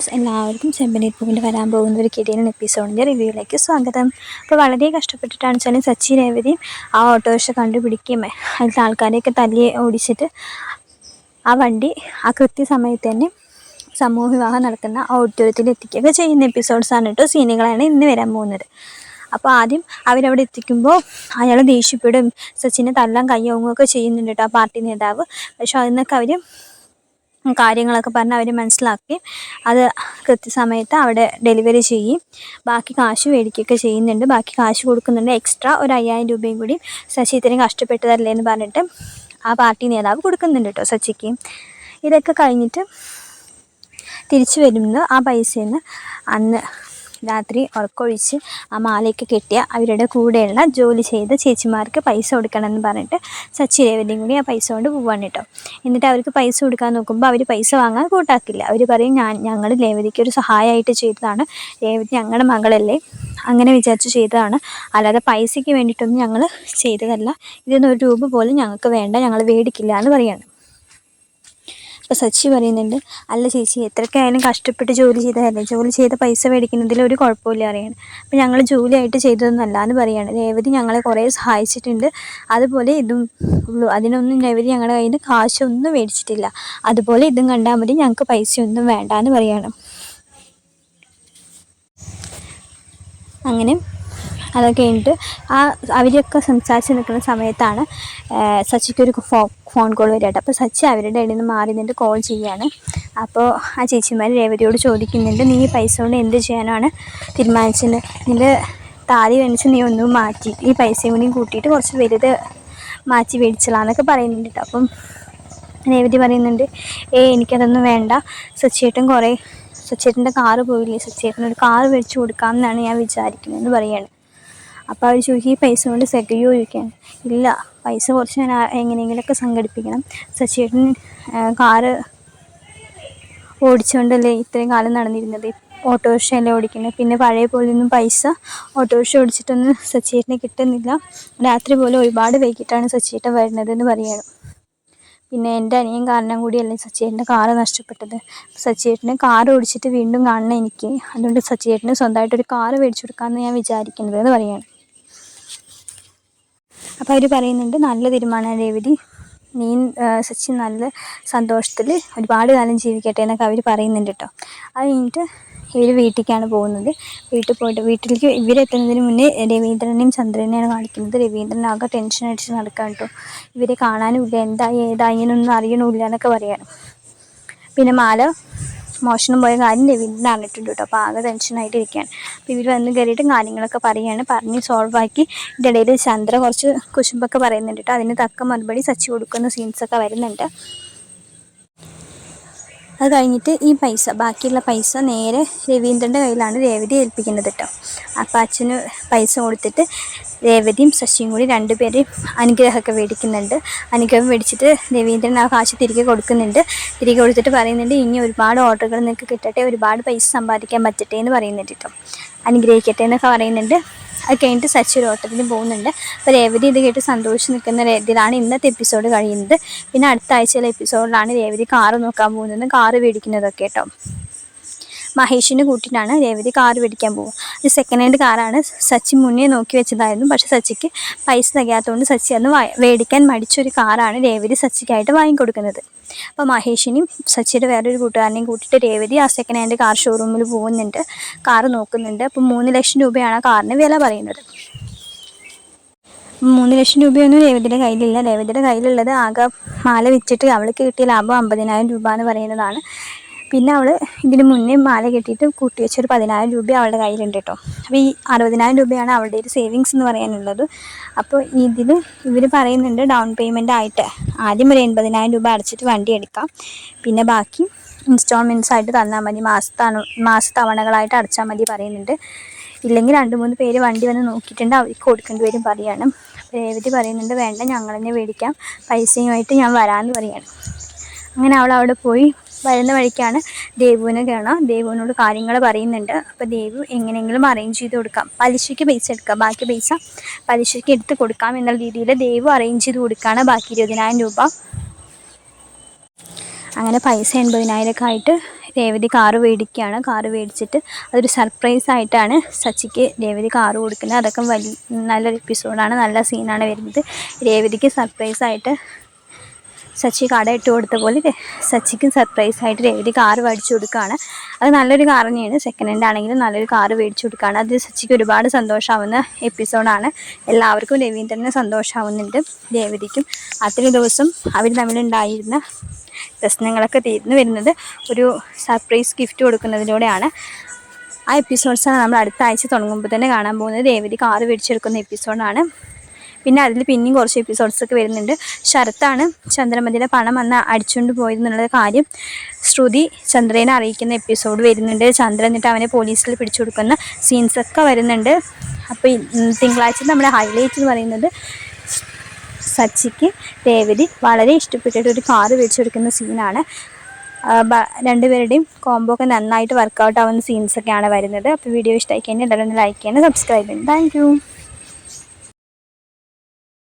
Friends എല്ലാവർക്കും ചെമ്പനീർ പൂവിന്റെ വരാൻ പോകുന്ന ഒരു കിടിയൻ എപ്പിസോഡിന്റെ റിവ്യൂയിലേക്ക് സ്വാഗതം. അപ്പോൾ വളരെ കഷ്ടപ്പെട്ടിട്ടാണ് വെച്ചാൽ സച്ചി രേവതി ആ ഓട്ടോറിക്ഷ കണ്ടുപിടിക്കുകയും അതിലത്തെ ആൾക്കാരെയൊക്കെ തല്ലി ഓടിച്ചിട്ട് ആ വണ്ടി ആ കൃത്യസമയത്ത് തന്നെ സമൂഹ വിവാഹം നടക്കുന്ന ഓഡിറ്റോറിയത്തിൽ എത്തിക്കുകയൊക്കെ ചെയ്യുന്ന എപ്പിസോഡ്സാണ് കേട്ടോ സീനുകളാണ് ഇന്ന് വരാൻ പോകുന്നത്. അപ്പോൾ ആദ്യം അവരവിടെ എത്തിക്കുമ്പോൾ അയാൾ ദേഷ്യപ്പെടും സച്ചിനെ തല്ലാൻ കയ്യോങ്ങുകയൊക്കെ ചെയ്യുന്നുണ്ട് കേട്ടോ ആ പാർട്ടി നേതാവ്. പക്ഷെ അതിനൊക്കെ അവർ കാര്യങ്ങളൊക്കെ പറഞ്ഞ് അവർ മനസ്സിലാക്കി. അത് കൃത്യസമയത്ത് അവിടെ ഡെലിവറി ചെയ്യും. ബാക്കി കാശ് മേടിക്കുകയൊക്കെ ചെയ്യുന്നുണ്ട്. ബാക്കി കാശ് കൊടുക്കുന്നുണ്ട്. എക്സ്ട്രാ ഒരു അയ്യായിരം രൂപയും കൂടി ശശി ഇത്രയും കഷ്ടപ്പെട്ടതല്ലേ എന്ന് പറഞ്ഞിട്ട് ആ പാർട്ടി നേതാവ് കൊടുക്കുന്നുണ്ട് കേട്ടോ സച്ചിക്ക് ഇതൊക്കെ കഴിഞ്ഞിട്ട് തിരിച്ചു വരുന്നത് ആ പൈസയിൽ നിന്ന് അന്ന് രാത്രി ഉറക്കൊഴിച്ച് ആ മാലയൊക്കെ കെട്ടിയ അവരുടെ കൂടെയുള്ള ജോലി ചെയ്ത ചേച്ചിമാർക്ക് പൈസ കൊടുക്കണമെന്ന് പറഞ്ഞിട്ട് സച്ചി രേവതിയും കൂടി ആ പൈസ കൊണ്ട് പോവാണ് കേട്ടോ. എന്നിട്ട് അവർക്ക് പൈസ കൊടുക്കാൻ നോക്കുമ്പോൾ അവർ പൈസ വാങ്ങാൻ കൂട്ടാക്കില്ല. അവർ പറയും ഞാൻ ഞങ്ങൾ രേവതിക്ക് ഒരു സഹായമായിട്ട് ചെയ്തതാണ്. രേവതി ഞങ്ങളുടെ മകളല്ലേ. അങ്ങനെ വിചാരിച്ച് ചെയ്തതാണ്. അല്ലാതെ പൈസയ്ക്ക് വേണ്ടിയിട്ടൊന്നും ഞങ്ങൾ ചെയ്തതല്ല. ഇതൊന്നും ഒരു രൂപ പോലും ഞങ്ങൾക്ക് വേണ്ട. ഞങ്ങൾ വേടിക്കില്ല എന്ന് പറയാണ്. അപ്പോൾ സച്ചി പറയുന്നുണ്ട് അല്ല ചേച്ചി എത്രയ്ക്കായാലും കഷ്ടപ്പെട്ട് ജോലി ചെയ്തതല്ലേ ജോലി ചെയ്ത പൈസ മേടിക്കുന്നതിൽ ഒരു കുഴപ്പമില്ല അറിയാണ് അപ്പോൾ ഞങ്ങൾ ജോലിയായിട്ട് ചെയ്തതൊന്നല്ല എന്ന് പറയുകയാണ് രേവതി ഞങ്ങളെ കുറേ സഹായിച്ചിട്ടുണ്ട്. അതുപോലെ ഇതും അതിനൊന്നും രേവതി ഞങ്ങളുടെ കയ്യിൽ നിന്ന് കാശൊന്നും മേടിച്ചിട്ടില്ല. അതുപോലെ ഇതും കണ്ടാൽ മതി ഞങ്ങൾക്ക് പൈസയൊന്നും വേണ്ട എന്ന് പറയുകയാണ് അങ്ങനെ അതൊക്കെ കഴിഞ്ഞിട്ട് ആ അവരൊക്കെ സംസാരിച്ച് നിൽക്കുന്ന സമയത്താണ് സച്ചിക്കൊരു ഫോ ഫോൺ കോൾ വരാട്ടോ. അപ്പോൾ സച്ചി അവരുടെ ഇടയിൽ നിന്ന് മാറി നിന്നിട്ട് കോൾ ചെയ്യാണ്. അപ്പോൾ ആ ചേച്ചിമാർ രേവതിയോട് ചോദിക്കുന്നുണ്ട് നീ പൈസ കൊണ്ട് എന്ത് ചെയ്യാനാണ് തീരുമാനിച്ചത്? നിന്റെ താലി വെണിച്ച് നീ ഒന്നും മാറ്റി ഈ പൈസയും കൂടി കൂട്ടിയിട്ട് കുറച്ച് വലുത് മാറ്റി മേടിച്ചലാന്നൊക്കെ പറയുന്നുണ്ട് കേട്ടോ അപ്പം രേവതി പറയുന്നുണ്ട് ഏ എനിക്കതൊന്നും വേണ്ട. സച്ചിയേട്ടൻ കുറേ സച്ചേട്ടന്റെ കാറ് പോയില്ലേ? സച്ചേട്ടനൊരു കാറ് മേടിച്ച് കൊടുക്കാമെന്നാണ് ഞാൻ വിചാരിക്കുന്നത് എന്ന് പറയാണ്. അപ്പോൾ അവർ ചോദിക്കും ഈ പൈസ കൊണ്ട് സെഗയോ ചോദിക്കാൻ? ഇല്ല പൈസ കുറച്ച് ഞാൻ എങ്ങനെയെങ്കിലുമൊക്കെ സംഘടിപ്പിക്കണം. സച്ചേട്ടൻ കാറ് ഓടിച്ചുകൊണ്ടല്ലേ ഇത്രയും കാലം നടന്നിരുന്നത്? ഓട്ടോറിക്ഷയല്ലേ ഓടിക്കുന്നത്? പിന്നെ പഴയ പോലെയൊന്നും പൈസ ഓട്ടോറിക്ഷ ഓടിച്ചിട്ടൊന്നും സച്ചേട്ടനെ കിട്ടുന്നില്ല. രാത്രി പോലെ ഒരുപാട് വൈകിട്ടാണ് സച്ചേട്ടൻ വരുന്നതെന്ന് പറയുന്നത് പിന്നെ എന്റെ അനിയൻ കാരണം കൂടിയല്ലേ സച്ചേട്ടന്റെ കാറ് നഷ്ടപ്പെട്ടത്. സച്ചേട്ടന് കാർ ഓടിച്ചിട്ട് വീണ്ടും കാണണം എനിക്ക്. അതുകൊണ്ട് സച്ചേട്ടന് സ്വന്തമായിട്ടൊരു കാറ് മേടിച്ചു കൊടുക്കാമെന്ന് ഞാൻ വിചാരിക്കുന്നത് എന്ന് പറയുകയാണ് അപ്പോൾ അവർ പറയുന്നുണ്ട് നല്ല തീരുമാനമാണ് രേവതി. നീ സച്ചിൻ നല്ല സന്തോഷത്തിൽ ഒരുപാട് കാലം ജീവിക്കട്ടെ എന്നൊക്കെ അവർ പറയുന്നുണ്ട് കേട്ടോ അത് കഴിഞ്ഞിട്ട് ഇവർ വീട്ടിലേക്കാണ് പോകുന്നത്. വീട്ടിൽ പോയിട്ട് വീട്ടിലേക്ക് ഇവരെത്തുന്നതിന് മുന്നേ രവീന്ദ്രനെയും ചന്ദ്രനെയാണ് കാണിക്കുന്നത്. രവീന്ദ്രൻ ആകെ ടെൻഷൻ അടിച്ച് നടക്കാൻ കേട്ടോ ഇവരെ കാണാനും ഇല്ല എന്തായി ഏതായി എന്നൊന്നും അറിയണമില്ല എന്നൊക്കെ പറയാണ്. പിന്നെ മാല മോഷണം പോയ കാര്യം രവീന്ദ്രൻ അറിഞ്ഞിട്ടുണ്ട് കേട്ടോ. അപ്പോൾ ആകെ ടെൻഷനായിട്ടിരിക്കുകയാണ് അപ്പോൾ ഇവർ വന്ന് കയറിയിട്ട് കാര്യങ്ങളൊക്കെ പറയുകയാണ് പറഞ്ഞ് സോൾവ് ആക്കി. ഇടയിൽ ചന്ദ്ര കുറച്ച് കുശുമ്പൊക്കെ പറയുന്നുണ്ട് കേട്ടോ. അതിന് തക്ക മറുപടി സച്ചി കൊടുക്കുന്ന സീൻസൊക്കെ വരുന്നുണ്ട്. അത് കഴിഞ്ഞിട്ട് ഈ പൈസ ബാക്കിയുള്ള പൈസ നേരെ രവീന്ദ്രന്റെ കയ്യിലാണ് രേവതി ഏൽപ്പിക്കുന്നത് കേട്ടോ. അപ്പോൾ അച്ഛന് പൈസ കൊടുത്തിട്ട് രേവതിയും ശശിയും കൂടി രണ്ടുപേരെയും അനുഗ്രഹമൊക്കെ മേടിക്കുന്നുണ്ട്. അനുഗ്രഹം മേടിച്ചിട്ട് രവീന്ദ്രൻ ആ കാശ് തിരികെ കൊടുക്കുന്നുണ്ട്. തിരികെ കൊടുത്തിട്ട് പറയുന്നുണ്ട് ഇനി ഒരുപാട് ഓർഡറുകൾ നിങ്ങൾക്ക് കിട്ടട്ടെ ഒരുപാട് പൈസ സമ്പാദിക്കാൻ പറ്റട്ടെ എന്ന് പറയുന്നുണ്ട് കേട്ടോ. അനുഗ്രഹിക്കട്ടെ എന്നൊക്കെ പറയുന്നുണ്ട്. അത് കഴിഞ്ഞിട്ട് സച്ചി ഒരു ഓട്ടത്തിന് പോകുന്നുണ്ട്. അപ്പോൾ രേവതി ഇത് കേട്ട് സന്തോഷിച്ച് നിൽക്കുന്ന രീതിയിലാണ് ഇന്നത്തെ എപ്പിസോഡ് കഴിയുന്നത്. പിന്നെ അടുത്ത ആഴ്ചയിലെ എപ്പിസോഡിലാണ് രേവതി കാറ് നോക്കാൻ പോകുന്നത് കാറ് മേടിക്കുന്നതൊക്കെ കേട്ടോ. മഹേഷിനെ കൂട്ടിയിട്ടാണ് രേവതി കാർ മേടിക്കാൻ പോകും ഒരു സെക്കൻഡ് ഹാൻഡ് കാറാണ് സച്ചി മുന്നേ നോക്കി വെച്ചതായിരുന്നു. പക്ഷെ സച്ചിക്ക് പൈസ തികയാത്തതുകൊണ്ട് സച്ചി അന്ന് മേടിക്കാൻ മടിച്ചൊരു കാറാണ് രേവതി സച്ചിക്കായിട്ട് വാങ്ങിക്കൊടുക്കുന്നത്. അപ്പോൾ മഹേഷിനെയും സച്ചിയുടെ വേറൊരു കൂട്ടുകാരനെയും കൂട്ടിയിട്ട് രേവതി ആ സെക്കൻഡ് ഹാൻഡ് കാർ ഷോറൂമിൽ പോകുന്നുണ്ട്. കാർ നോക്കുന്നുണ്ട്. അപ്പോൾ മൂന്ന് ലക്ഷം രൂപയാണ് ആ കാറിന് വില പറയുന്നത്. മൂന്ന് ലക്ഷം രൂപയൊന്നും രേവതിയുടെ കയ്യിലില്ല. രേവതിയുടെ കയ്യിലുള്ളത് ആകെ മാല വിറ്റിട്ട് അവൾക്ക് കിട്ടിയ ലാഭം അമ്പതിനായിരം രൂപ എന്ന് പറയുന്നതാണ്. പിന്നെ അവൾ ഇതിന് മുന്നേ മാല കെട്ടിയിട്ട് കൂട്ടി വെച്ചൊരു പതിനായിരം രൂപ അവളുടെ കയ്യിലുണ്ട് കേട്ടോ. അപ്പോൾ ഈ അറുപതിനായിരം രൂപയാണ് അവളുടെ ഒരു സേവിങ്സ് എന്ന് പറയാനുള്ളത്. അപ്പോൾ ഇതിൽ ഇവർ പറയുന്നുണ്ട് ഡൗൺ പേയ്മെന്റ് ആയിട്ട് ആദ്യം ഒരു എൺപതിനായിരം രൂപ അടച്ചിട്ട് വണ്ടി എടുക്കാം. പിന്നെ ബാക്കി ഇൻസ്റ്റാൾമെന്റ്സ് ആയിട്ട് തന്നാൽ മതി. മാസത്താണ് മാസ തവണകളായിട്ട് അടച്ചാൽ മതി പറയുന്നുണ്ട്. ഇല്ലെങ്കിൽ രണ്ട് മൂന്ന് പേര് വണ്ടി വന്ന് നോക്കിയിട്ടുണ്ട്. അവർക്ക് കൊടുക്കേണ്ടി വരും പറയാണ്. രേവതി പറയുന്നുണ്ട് വേണ്ട ഞങ്ങൾ തന്നെ മേടിക്കാം. പൈസയുമായിട്ട് ഞാൻ വരാമെന്ന് പറയാണ്. അങ്ങനെ അവൾ അവിടെ പോയി. വരുന്ന വഴിക്കാണ് ദേവുവിനെ കാണാം. ദേവുവിനോട് കാര്യങ്ങൾ പറയുന്നുണ്ട്. അപ്പോൾ ദേവു എങ്ങനെയെങ്കിലും അറേഞ്ച് ചെയ്ത് കൊടുക്കാം. പലിശയ്ക്ക് പൈസ എടുക്കാം. ബാക്കി പൈസ പലിശയ്ക്ക് എടുത്ത് കൊടുക്കാം എന്നുള്ള രീതിയിൽ ദേവു അറേഞ്ച് ചെയ്ത് കൊടുക്കുകയാണ്. ബാക്കി ഇരുപതിനായിരം രൂപ. അങ്ങനെ പൈസ എൺപതിനായിരമൊക്കെ ആയിട്ട് രേവതി കാറ് മേടിക്കുകയാണ്. കാറ് മേടിച്ചിട്ട് അതൊരു സർപ്രൈസ് ആയിട്ടാണ് സച്ചിക്ക് രേവതി കാറ് കൊടുക്കുന്നത്. അതൊക്കെ വലിയ നല്ലൊരു എപ്പിസോഡാണ് നല്ല സീനാണ് വരുന്നത്. രേവതിക്ക് സർപ്രൈസ് ആയിട്ട് സച്ചി കട ഇട്ട് കൊടുത്ത പോലെ സച്ചിക്കും സർപ്രൈസ് ആയിട്ട് രേവതി കാറ് മേടിച്ചു കൊടുക്കുകയാണ്. അത് നല്ലൊരു കാർ തന്നെയാണ്. സെക്കൻഡ് ഹാൻഡ് ആണെങ്കിലും നല്ലൊരു കാറ് മേടിച്ചു കൊടുക്കുകയാണ്. അത് സച്ചിക്ക് ഒരുപാട് സന്തോഷമാവുന്ന എപ്പിസോഡാണ് എല്ലാവർക്കും രവീന്ദ്രന് സന്തോഷമാവുന്നുണ്ട് രേവതിക്കും അത്രയും ദിവസം അവർ തമ്മിലുണ്ടായിരുന്ന പ്രശ്നങ്ങളൊക്കെ തീർന്നു വരുന്നത് ഒരു സർപ്രൈസ് ഗിഫ്റ്റ് കൊടുക്കുന്നതിലൂടെയാണ്. ആ എപ്പിസോഡ്സാണ് നമ്മൾ അടുത്ത ആഴ്ച തുടങ്ങുമ്പോൾ തന്നെ കാണാൻ പോകുന്നത്. രേവതി കാറ് മേടിച്ചെടുക്കുന്ന എപ്പിസോഡാണ് പിന്നെ അതിൽ പിന്നെയും കുറച്ച് എപ്പിസോഡ്സൊക്കെ വരുന്നുണ്ട്. ശരത്താണ് ചന്ദ്രമതിയുടെ പണം അന്ന് അടിച്ചുകൊണ്ട് പോയത് എന്നുള്ള കാര്യം ശ്രുതി ചന്ദ്രനെ അറിയിക്കുന്ന എപ്പിസോഡ് വരുന്നുണ്ട്. ചന്ദ്രൻ എന്നിട്ട് അവനെ പോലീസിൽ പിടിച്ചു കൊടുക്കുന്ന സീൻസൊക്കെ വരുന്നുണ്ട്. അപ്പോൾ തിങ്കളാഴ്ച നമ്മുടെ ഹൈലൈറ്റ് എന്ന് പറയുന്നത് സച്ചിക്ക് രേവതി വളരെ ഇഷ്ടപ്പെട്ടിട്ട് ഒരു കാറ് മേടിച്ചെടുക്കുന്ന സീനാണ് രണ്ടുപേരുടെയും കോംബോ ഒക്കെ നന്നായിട്ട് വർക്കൗട്ട് ആവുന്ന സീൻസൊക്കെയാണ് വരുന്നത്. അപ്പോൾ വീഡിയോ ഇഷ്ടമായി കഴിഞ്ഞാൽ എല്ലാവരും ലൈക്ക് ചെയ്യണം സബ്സ്ക്രൈബ് ചെയ്യണം. താങ്ക്